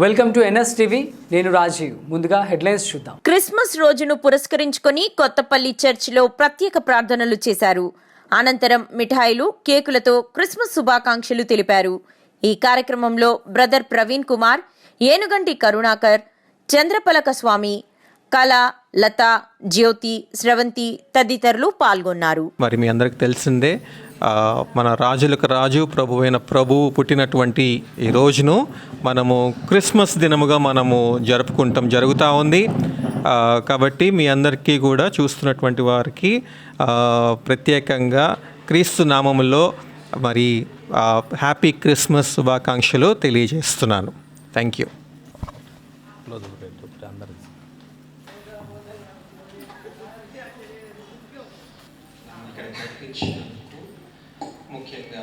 Welcome to NS TV. నేను రాజీవ్. ముందుగా headlines చూద్దాం. క్రిస్మస్ రోజును పురస్కరించుకొని కొత్తపల్లి చర్చిలో ప్రత్యేక ప్రార్థనలు చేశారు. అనంతరం మిఠాయిలు కేకులతో క్రిస్మస్ శుభాకాంక్షలు తెలిపారు. ఈ కార్యక్రమంలో బ్రదర్ ప్రవీణ్ కుమార్ ఏనుగంటి కరుణాకర్ చంద్రపలక స్వామి కళ లత జ్యోతి స్రవంతి తదితరులు పాల్గొన్నారు. మరి మీ అందరికి తెలిసిందే మన రాజులకు రాజు ప్రభువైన ప్రభువు పుట్టినటువంటి ఈ రోజును మనము క్రిస్మస్ దినముగా మనము జరుపుకుంటాం జరుగుతూ ఉంది. కాబట్టి మీ అందరికీ కూడా చూస్తున్నటువంటి వారికి ప్రత్యేకంగా క్రీస్తు నామములో మరి హ్యాపీ క్రిస్మస్ శుభాకాంక్షలు తెలియజేస్తున్నాను. Thank you. ముఖ్యంగా